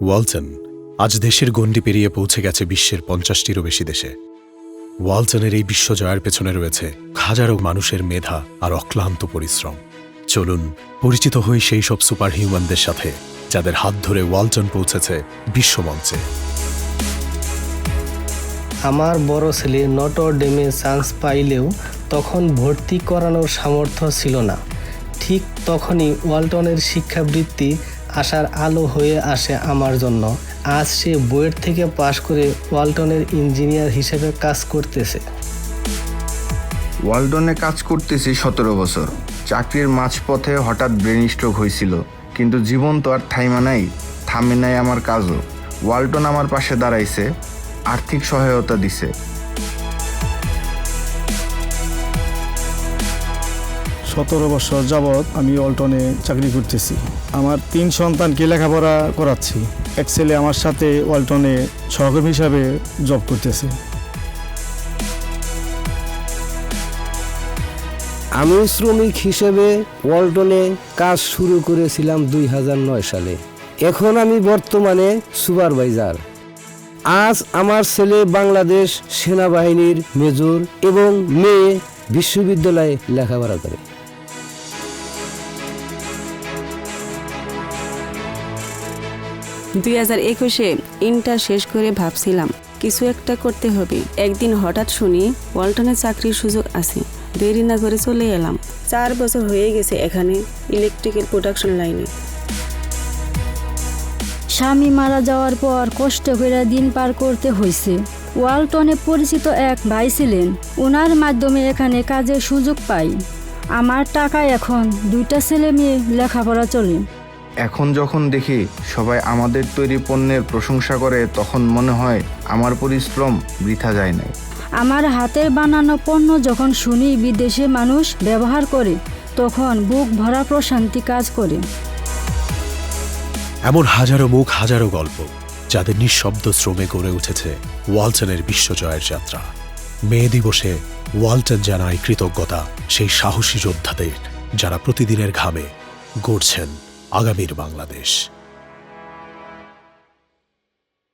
ওয়ালটন, আজ দেশের গণ্ডি পেরিয়ে পৌঁছে গেছে বিশ্বের পঞ্চাশটিরও বেশি দেশে। ওয়ালটনের এই বিশ্বজয়ের পেছনে রয়েছে হাজারো মানুষের মেধা আর অক্লান্ত পরিশ্রম। চলুন, পরিচিত হই সেই সব সুপার হিউম্যানদের সাথে, যাদের হাত ধরে ওয়ালটন পৌঁছেছে বিশ্বমঞ্চে। আমার বড় ছেলে নটর ডেমে চান্স পাইলেও তখন ভর্তি করানোর সামর্থ্য ছিল না। ঠিক তখনই ওয়ালটনের শিক্ষাবৃত্তি আসার আলো হয়ে আসে আমার জন্য। আজ সে বুয়েট থেকে পাশ করে ওয়ালটনের ইঞ্জিনিয়ার হিসেবে কাজ করতেছে। ওয়ালডনে কাজ করতেছি সতেরো বছর। চাকরির মাঝপথে হঠাৎ ব্রেন স্ট্রোক হয়েছিল, কিন্তু জীবন তো আর থাইমা নাই, থামে নাই আমার কাজও। ওয়ালটন আমার পাশে দাঁড়াইছে, আর্থিক সহায়তা দিছে। সতেরো বছর যাবৎ আমি অল্টনে চাকরি করতেছি। আমার তিন সন্তানকে লেখাপড়া করাচ্ছি। এক ছেলে আমার সাথে ওয়ালটনে সহকর্মী হিসাবে জব করতেছে। আমি শ্রমিক হিসেবে ওয়ালটনে কাজ শুরু করেছিলাম দুই হাজার নয় সালে। এখন আমি বর্তমানে সুপারভাইজার। আজ আমার ছেলে বাংলাদেশ সেনাবাহিনীর মেজর এবং মেয়ে বিশ্ববিদ্যালয়ে লেখাপড়া করে। দুই হাজার একুশে ইন্টার শেষ করে ভাবছিলাম, কিছু একটা করতে হবে। একদিন হঠাৎ শুনি ওয়ালটনে চাকরির সুযোগ আছে। দেরি না করে চলে এলাম। চার বছর হয়ে গেছে এখানে ইলেকট্রিক্যাল প্রোডাকশন লাইনে। স্বামী মারা যাওয়ার পর কষ্ট করে দিন পার করতে হয়েছে। ওয়ালটনে পরিচিত এক ভাই ছিলেন। ওনার মাধ্যমে এখানে কাজের সুযোগ পাই। আমার টাকা এখন দুইটা ছেলে মেয়ে লেখাপড়া চলে। এখন যখন দেখি সবাই আমাদের তৈরি পণ্যের প্রশংসা করে তখন মনে হয় আমার পরিশ্রম বৃথা যায় নাই। আমার হাতের বানানো পণ্য যখন শুনি বিদেশে মানুষ ব্যবহার করে তখন বুক ভরা প্রশান্তি কাজ করে। এমন হাজারো মুখ হাজারো গল্প যাদের নিঃশব্দ শ্রমে গড়ে উঠেছে ওয়ালটনের বিশ্বজয়ের যাত্রা। মে দিবসে ওয়ালটন জানায় কৃতজ্ঞতা সেই সাহসী যোদ্ধাদের যারা প্রতিদিনের ঘামে গড়ছেন আগামীর বাংলাদেশ।